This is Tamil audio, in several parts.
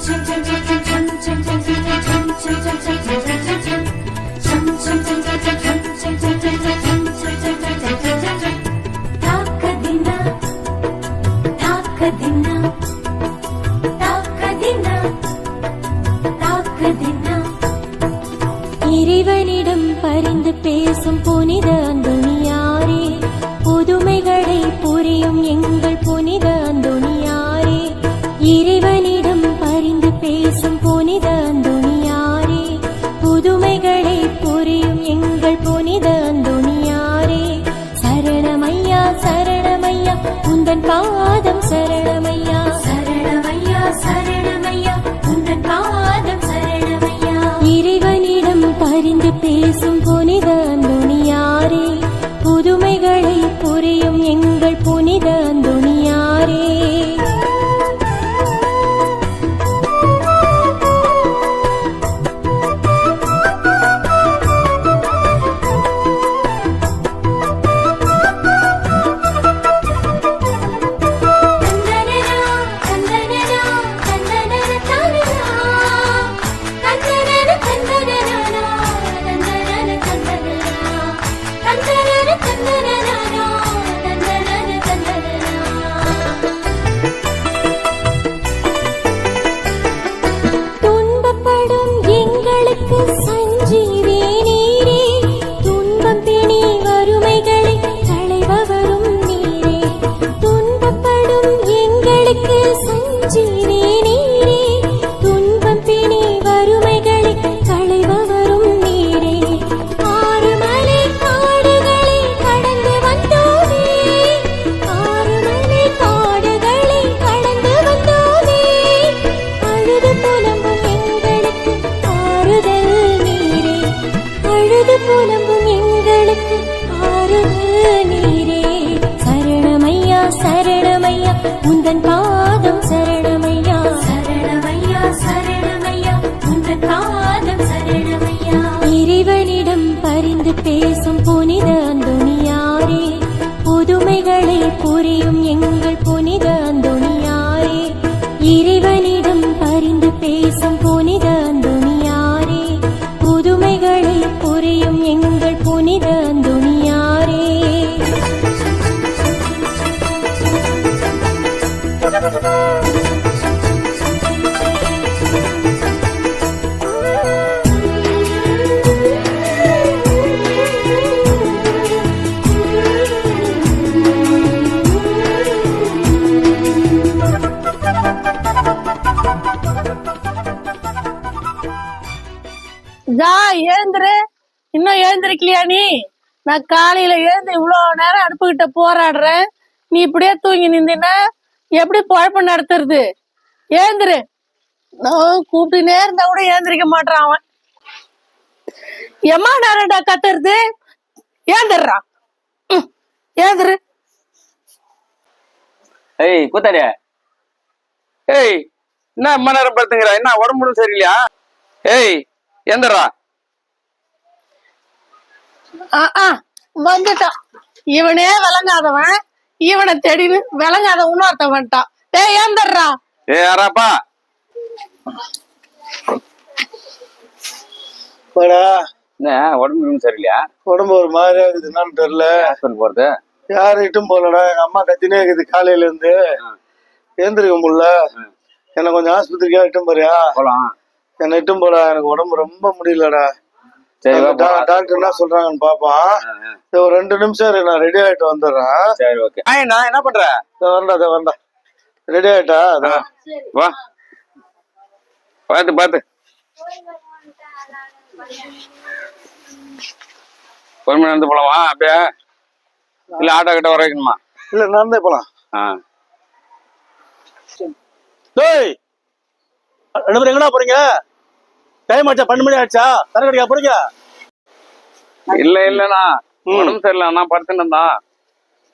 chim chim chim புதுமைகளை உந்தன் பாதம் ஜா ஏந்திரு இன்னும் ஏந்திரிக்கலையா நீ? நான் காலையில எழுந்து இவ்வளோ நேரம் அடுப்புகிட்ட போராடுறேன். நீ இப்படியே தூங்கி நின்றுனா எப்படி குழப்பம் நடத்துறது? ஏந்திரு நான் கூப்பிட்டுனே இருந்தா கூட ஏந்திரிக்க மாட்டான் அவன். எம்மா நேரம்டா கத்துறது? ஏந்துடுறான் ஏந்துரு ஏந்திரு ஏய் கூத்தாடியா. ஏய் என்ன அம்மா நேரம் படுத்துங்கிற? என்ன உடம்பு சரியில்லையா? ஏய் ஆ வந்துட்டான். இவனே விளங்காதவன். இவனை தேடின்னு விளங்காத இன்னொருத்தன் வந்துட்டான் டேய் ஏந்திடுறா ஏ யாராப்பா? வாடா. என்ன உடம்பு சரியில்லையா? உடம்பு ஒரு மாதிரியா இருக்குது என்னன்னு தெரியல. ஹாஸ்பிட்டல் போறது? யாரும் இட்டும் போலடா எங்க அம்மா கத்தினே இருக்குது காலையில இருந்து எழுந்திருக்க முடியல. என்ன கொஞ்சம் ஆஸ்பத்திரிக்கா இட்டும் போறியா போலாம். என்ன இட்டும் போடா எனக்கு உடம்பு ரொம்ப முடியலடா. டாக்டர் என்ன சொல்றாங்கன்னு. இதோ ஒரு ரெண்டு நிமிஷம் நான் ரெடி ஆயிட்டு வந்துடுறேன். சரி ஓகே. நான் என்ன பண்ற? இதோ வரண்டா இதோ வரண்டா ரெடி ஆயிட்டா. வா. பார்த்து பார்த்து. பொறுமை நடந்து போலாமா அப்படியே. இல்ல ஆட்டோ கிட்ட வர வைக்கணுமா? இல்ல நடந்தே போலாம். ஆ. டேய் ரெண்டு பேரும் எங்கடா போறீங்க? டைம் ஆச்சா? பன்னெண்டு மணி ஆச்சா? தர கடைக்கா போறீங்க இல்ல இல்லண்ணா. உடம்பு சரியில்லை. நான் படுத்துன்னு இருந்தான்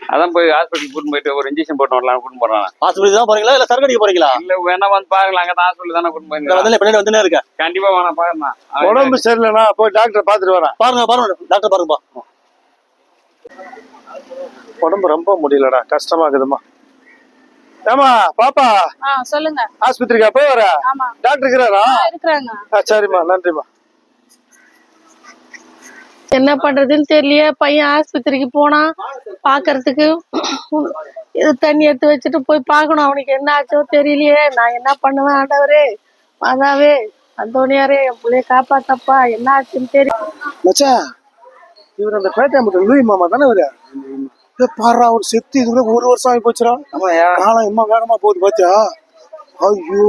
அதான் போய் ஹாஸ்பிட்டல் கூட்டிட்டு போயிட்டு ஒரு இன்ஜெக்ஷன் போட்டு வரலாம் கூட்டிட்டு போறான் ஆஸ்பத்திரி தான் போறீங்களா? இல்ல சரக்கு அடிக்க போறீங்களா? இல்ல வேணா வந்து பாருங்களா அங்க தான் சொல்லி தானே கூட்டிட்டு இந்த போயிருந்தேன் வந்து பின்னாடி வந்துனே இருக்க கண்டிப்பா வேணா பாருண்ணா. உடம்பு சரியில்லைண்ணா போய் டாக்டர் பாத்துட்டு வரேன். பாருங்க பாருங்க. டாக்டர் பாருங்கப்பா உடம்பு ரொம்ப முடியலடா. கஷ்டமா இருக்குதுமா. ஏமா பாப்பா. சொல்லுங்க. ஆஸ்பத்திரிக்கா போய் வர? ஆமா. டாக்டர் இருக்கிறாரா? இருக்கிறாங்க. சரிம்மா நன்றிம்மா. என்ன பண்றதுன்னு தெரியலையே பையன் ஆஸ்பத்திரிக்கு போனா பாக்குறதுக்கு தண்ணி எடுத்து வச்சுட்டு போய் பார்க்கணும். அவனுக்கு என்ன ஆச்சோ தெரியலையே. நான் என்ன பண்ணுவேன் ஆண்டவரே? மாதாவே அந்தோனியாரே என் பிள்ளைய காப்பாத்தப்பா. என்ன ஆச்சுன்னு தெரியும் மச்சான் இவர் அந்த பேட்டை மட்டும் லூயி மாமா தானே இவரு? பாருடா அவர் செத்து இது கூட ஒரு வருஷம் ஆகி போச்சுடா. காலம் எம்மா வேகமா போகுது பாத்தியா? ஐயோ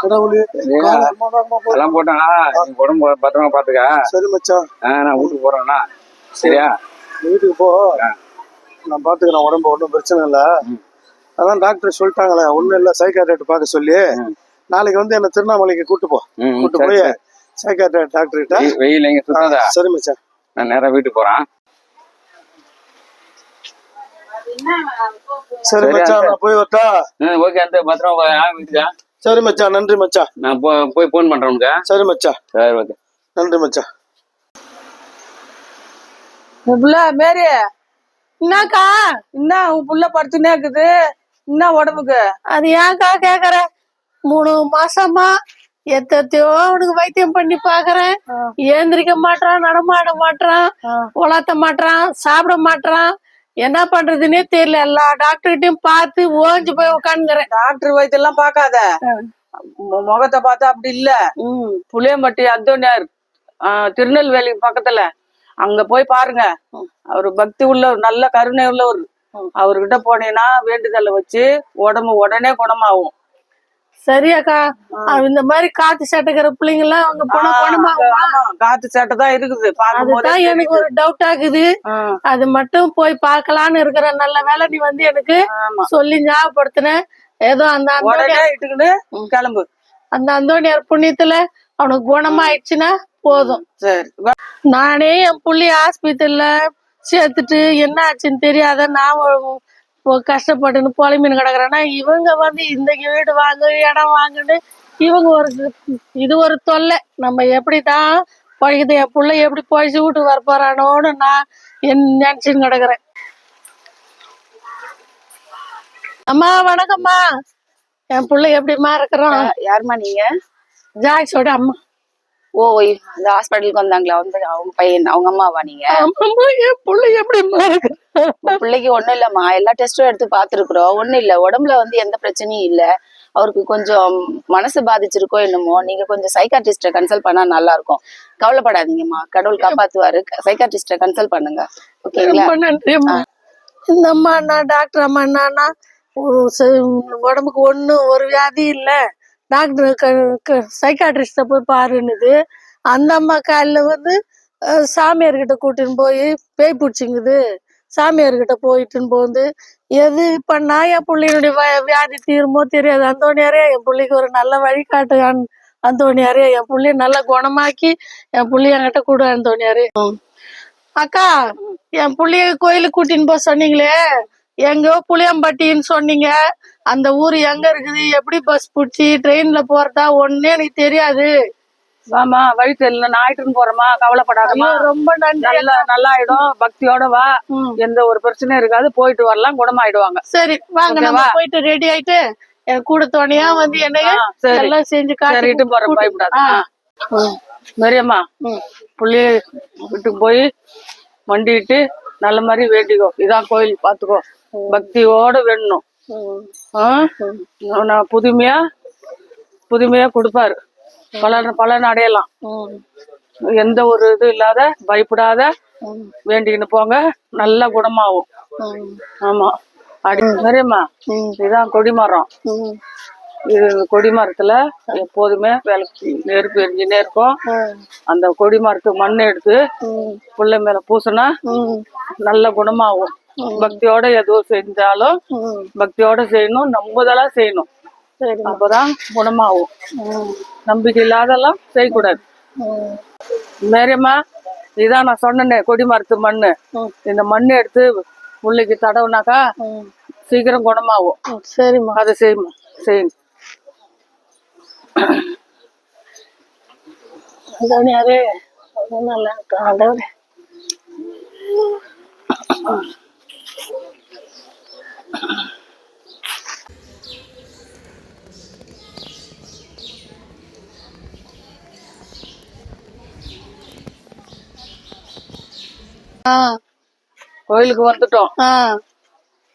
கடவுளே. போட்டேன் நீ உடம்பு பத்திரமா பாத்துக்க சரி மச்சான். நான் வீட்டுக்கு போறேன்னா சரியா? வீட்டுக்கு போ. நான் பாத்துக்கிறேன் உடம்பு ஒன்றும் பிரச்சனை இல்லை. அதான் டாக்டர் சொல்லிட்டாங்களே ஒன்றும் இல்லை சைக்காட்ரிஸ்ட் பார்க்க சொல்லி. நாளைக்கு வந்து என்ன திருவண்ணாமலைக்கு கூட்டு போ. கூட்டு போய் சரி. சைக்காட்ரிஸ்ட் டாக்டர் கிட்ட வெயில் எங்க சரி மச்சான். நான் நேரா வீட்டுக்கு போறேன். சரி மச்சான் நான் போய் வரட்டா ஓகே அந்த பத்திரமா வீட்டுக்கா? சரி மச்சான் நன்றி மச்சான். நான் போ போய் ஃபோன் பண்றேன் உனக்கு சரி மச்சான். சரி ஓகே. நன்றி மச்சான். புள்ள மேரி என்னக்கா? என்ன உன் புள்ள படுத்துனே இருக்குது? என்ன உடம்புக்கு? அது ஏன்க்கா கேக்குற? மூணு மாசமா எத்தையோ அவனுக்கு வைத்தியம் பண்ணி பாக்குறேன். ஏந்திரிக்க மாட்டான் நடமாட மாட்டான் உலாத்த மாட்டான் சாப்பிட மாட்டான் என்ன பண்றதுன்னே தெரியல. எல்லா டாக்டர்கிட்டயும் பார்த்து ஓஞ்சு போய் உட்காந்துக்கிறேன் டாக்டர் வைத்தியெல்லாம் பார்க்காத. மு- முகத்தை பார்த்தா அப்படி இல்ல. புளியம்பட்டி அத்தோனியார் திருநெல்வேலி பக்கத்துல. அங்க போய் பாருங்க. அவரு பக்தி உள்ளவர் நல்ல கருணை உள்ளவர் அவர்கிட்ட போனீங்கன்னா வேண்டுதலை வச்சு உடம்பு உடனே குணமாகும். சரியாக்கா இந்த மாதிரி காத்து சட்டைக்கிற பிள்ளைங்க எல்லாம் அவங்க போன குணமாகுமா காத்து சேட்டை தான் இருக்குது. அதுதான் எனக்கு ஒரு டவுட் ஆகுது. அது மட்டும் போய் பார்க்கலான்னு இருக்கிற நல்ல வேலை நீ வந்து எனக்கு சொல்லி ஞாபகப்படுத்தின. ஏதோ அந்த கிளம்பு. அந்த அந்தோனியார் புண்ணியத்துல அவனுக்கு குணமாயிடுச்சுன்னா போதும். சரி. நானே என் புள்ளி ஆஸ்பத்திரியில சேர்த்துட்டு என்ன ஆச்சுன்னு தெரியாத நான் கஷ்டப்பட்டுன்னு புலம்பின்னு கிடக்குறேன்னா இவங்க வந்து இந்த வீடு வாங்கு இடம் வாங்குன்னு இவங்க ஒரு இது ஒரு தொல்லை. நம்ம எப்படி தான் பழகுது என் புள்ள எப்படி பழிச்சு வீட்டுக்கு வர போறானோன்னு நான் என் நினைச்சுன்னு கிடக்குறேன். அம்மா வணக்கம்மா. என் புள்ள எப்படிம்மா இருக்கிறோம் யாரும்மா நீங்க? ஜாக்ஸோட அம்மா. ஓ இந்த ஹாஸ்பிட்டலுக்கு வந்தாங்களா? வந்து அவங்க பையன் அவங்க அம்மாவா நீங்க? என் புள்ள எப்படிம்மா இருக்கு? பிள்ளைக்கு ஒண்ணும் இல்லம்மா. எல்லா டெஸ்டும் எடுத்து பார்த்துருக்குறோம். ஒண்ணும் இல்ல. உடம்புல வந்து எந்த பிரச்சனையும் இல்ல. அவருக்கு கொஞ்சம் மனசு பாதிச்சிருக்கோ என்னமோ நீங்க கொஞ்சம் சைக்காட்ரிஸ்ட கன்சல்ட் பண்ணா நல்லா இருக்கும் கவலைப்படாதீங்கம்மா. கடவுள் காப்பாத்துவாரு. சைக்காட்ரிஸ்ட கன்சல்ட் பண்ணுங்க. ஓகேங்களா இந்த அம்மா நான் டாக்டர் அம்மா ச- உடம்புக்கு ஒன்றும் ஒரு வியாதி இல்லை. டாக்டர் சைக்காட்ரிஸ்ட போய் பாருன்னுது. அந்த அம்மா காலையில் வந்து சாமியார்கிட்ட கூட்டின்னு போய் பேய் பிடிச்சிங்குது. சாமியார்கிட்ட போயிட்டுன்னு போகுது எது பண்ணா என் பிள்ளையினுடைய வ- வியாதி தீருமோ தெரியாது. அந்தோனியாரே என் பிள்ளைக்கு ஒரு நல்ல வழிகாட்டு அந்- அந்தோனியாரே என் பிள்ளைய நல்லா குணமாக்கி என் பிள்ளைய என்கிட்ட கொடு அந்தோனியாரே அக்கா என் புள்ளைய கோயிலுக்கு கூட்டின்னு போக சொன்னீங்களே. எங்கோ புளியம்பட்டின்னு சொன்னீங்க. அந்த ஊர் எங்க இருக்குது? எப்படி பஸ் பிடிச்சி ட்ரெயின்ல போறதா? ஒண்ணே எனக்கு தெரியாது. வாமா வழி தெரியல. போறேம்மா கவலைப்படாதம்மா. ஐயோ, ரொம்ப நன்றி நல்லா நல்லா ஆயிடும் பக்தியோட வா. எந்த ஒரு பிரச்சனையும் இருக்காது. போயிட்டு வரலாம் குணமாயிடுவாங்க. சரி வாங்க நம்ம? போயிட்டு ரெடி ஆயிட்டு என் கூட துணையா வந்து என்னைய எல்லாம் செஞ்சு சரி காட்டி இட்டு போறேன் கூட்டி- பயப்படாத. மரியம்மா. புள்ளைய வீட்டுக்கு போய் வண்டிட்டு நல்ல மாதிரி வேண்டிக்கோ. இதான் கோயில் பாத்துக்கோ பக்தியோட வேணும். புதுமையா புதுமையா கொடுப்பாரு. பலன் பலன் அடையலாம். எந்த ஒரு இது இல்லாத பயப்படாத. வேண்டிக்கின்னு போங்க நல்லா குணமாகும். ஆமா அடி மரியம்மா ம். இதுதான் கொடிமரம். இது கொடிமரத்துல எப்போதுமே விளக்கு நெருப்பு எரிஞ்சுனே இருக்கும். அந்த கொடிமரத்து மண் எடுத்து. புள்ள மேல பூசினா. நல்ல குணமாகும் பக்தியோட எதுவும் செஞ்சாலும். பக்தியோட செய்யணும் நம்புதலா செய்யணும் அப்பதான் குணமாகும். நம்பிக்கை இல்லாதெல்லாம் செய்யக்கூடாது. மேரியம்மா இதான் நான் சொன்னேனே கொடிமரத்து மண்ணு ம். இந்த மண்ணு எடுத்து புள்ளைக்கு தடவுனாக்கா. சீக்கிரம் குணமாகும். சரிம்மா அதை செய்யுமா செய்யுங்க நல்லா இருக்கு ஆண்டவரே ஆ கோயிலுக்கு வந்துட்டோம்.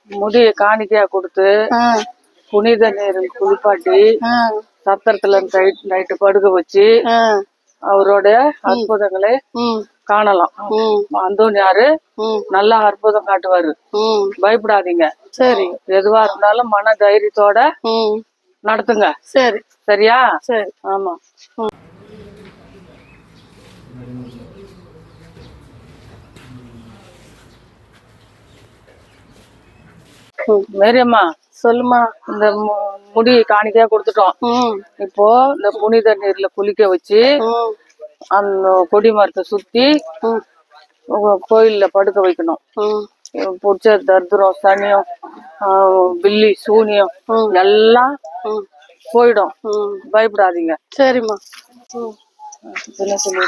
முடிய காணிக்கையா கொடுத்து புனித நீரில் குளிப்பாட்டி சத்திரத்துல நைட் நைட்டு படுக்க வச்சு அவரோட அற்புதங்களை காணலாம். அந்தோனியாரு நல்லா அற்புதம் காட்டுவாரு. ம். பயப்படாதீங்க. சரி. எதுவா இருந்தாலும் மன தைரியத்தோட நடத்துங்க. சரி. சரியா? சரி. ஆமா. மேரியம்மா சொல்லுமா இந்த முடி காணிக்கையா கொடுத்துட்டோம். இப்போ இந்த புனித நீர்ல குளிக்க வச்சு அந்த கொடி மரத்தை சுத்தி கோயில்ல படுக்க வைக்கணும். பிடிச்ச தர்தரம் சனியம் பில்லி சூனியம் எல்லாம் போயிடும். பயப்படாதீங்க. சரிம்மா. என்ன சொல்லி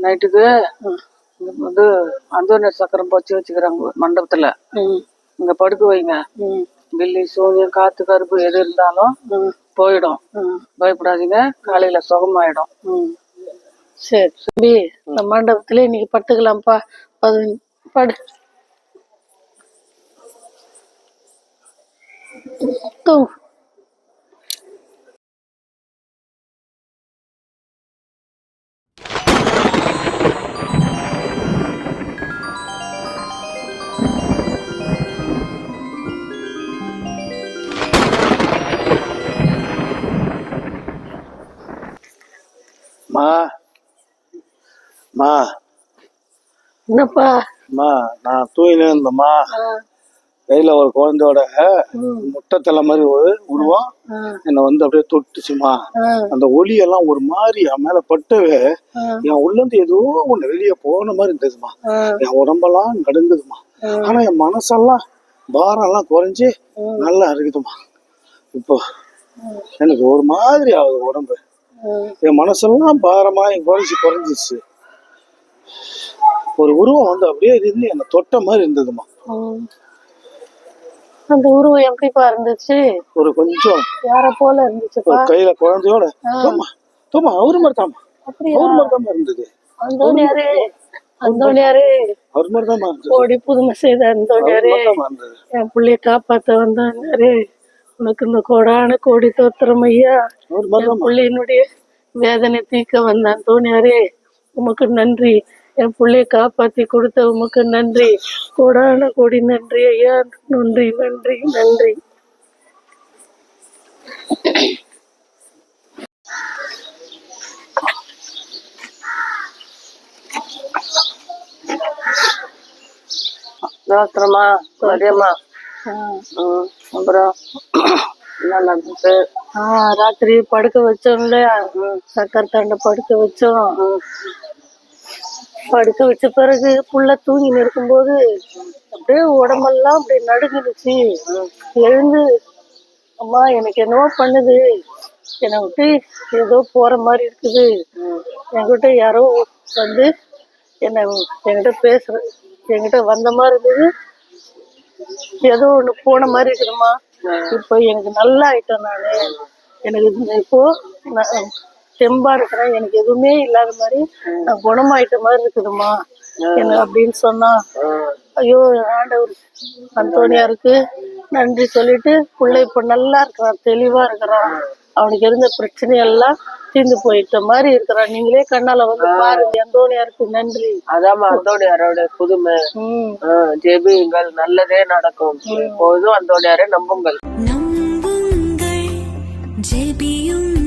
நைட்டுக்கு வந்து அந்தோனியர் சக்கரம் பச்சு வச்சுக்கிறாங்க மண்டபத்துல. இங்க படுக்க வைங்க. ம். பில்லி சூனியம் காத்து கருப்பு எது இருந்தாலும் போயிடும். பயப்படாதீங்க. காலையில சுகமாயிடும். சரி தம்பி இந்த மண்டபத்துல இன்னைக்கு படுத்துக்கலாம்ப்பா. படு. தூங்கு மா. மா. என்னப்பா? மா நான் தூங்கினே இருந்தேம்மா. கையில ஒரு குழந்தையோட முட்டைத்தலை மாதிரி ஒரு உருவம். என்னை வந்து அப்படியே தொட்டுச்சுமா அந்த ஒளியெல்லாம் ஒரு மாதிரி என் மேல பட்டவே என் உள்ள இருந்து ஏதோ ஒண்ணு வெளியே போன மாதிரி இருந்ததுமா என் உடம்பெல்லாம் நடுங்குதுமா ஆனா என் மனசெல்லாம் பாரம் எல்லாம் குறைஞ்சு நல்லா இருக்குதுமா இப்போ எனக்கு ஒரு மாதிரி ஆகுது உடம்பு. என் மனசெல்லாம் பாரமா குறைஞ்சி குறைஞ்சிச்சு ஒரு உருவம் வந்து அப்படியே இருந்து என்னை தொட்ட மாதிரி இருந்ததுமா. அந்த உருவம் எப்படிப்பா இருந்துச்சு? ஒரு கொஞ்சம் யார போல இருந்துச்சுப்பா? ஒரு கையில குழந்தையோட தோமா தோமா அவரு மாதிரி அவரு மாதிரி இருந்தது. அந்தோனியாரே அந்தோனியாரே அவர் மாதிரி இருந்தது. கோடி புதுமை செய்த அந்தோனியாரே என் பிள்ளைய காப்பாத்த வந்தாரு உனக்கு இந்த கோடான கோடி தோத்திரம் ஐயா. என் பிள்ளையினுடைய வேதனை தீர்க்க வந்தான். தோணியாரே உமக்கு நன்றி. என் பிள்ளைய காப்பாத்தி கொடுத்த உமக்கு நன்றி. கோடான கோடி நன்றி ஐயா. நன்றி நன்றி நன்றி. தோத்திரமா மரியம்மா அப்புறம் நடந்துச்சு? ராத்திரி படுக்க வச்சோம் இல்லையா சக்கரை தாண்ட படுக்க வச்சோம். படுக்க வச்ச பிறகு புள்ள தூங்கின்னு இருக்கும்போது அப்படியே உடம்பெல்லாம் அப்படியே நடுங்கிடுச்சு. எழுந்து அம்மா எனக்கு என்னவோ பண்ணுது. என்னை விட்டு ஏதோ போற மாதிரி இருக்குது. என்கிட்ட யாரோ வந்து என்னை என்கிட்ட பேசுற என்கிட்ட வந்த மாதிரி இருந்தது. ஏதோ ஒண்ணு போன மாதிரி இருக்குதும்மா. இப்போ எனக்கு நல்லா ஆயிட்டேன் நானு. எனக்கு இந்த இப்போ நான் தெம்பா இருக்கிறேன். எனக்கு எதுவுமே இல்லாத மாதிரி நான் குணமாயிட்ட மாதிரி இருக்குதும்மா. என்ன அப்படின்னு சொன்னா ஐயோ ஆண்டவர் அந்தோனியாருக்கு நன்றி சொல்லிட்டு பிள்ளை இப்ப நல்லா இருக்கிறான் தெளிவா இருக்கிறான். அவனுக்கு இருந்த பிரச்சனை எல்லாம் தீர்ந்து போயிட்ட மாதிரி இருக்கிறான். நீங்களே கண்ணால வந்து பாருங்க. அந்தோணியாருக்கு நன்றி. அதாம்மா அந்தோணியாரோட புதுமை. ஜெபியுங்கள். நல்லதே நடக்கும். எப்போதும் அந்தோணியாரை நம்புங்கள். நம்புங்கள் ஜெபியுங்கள்.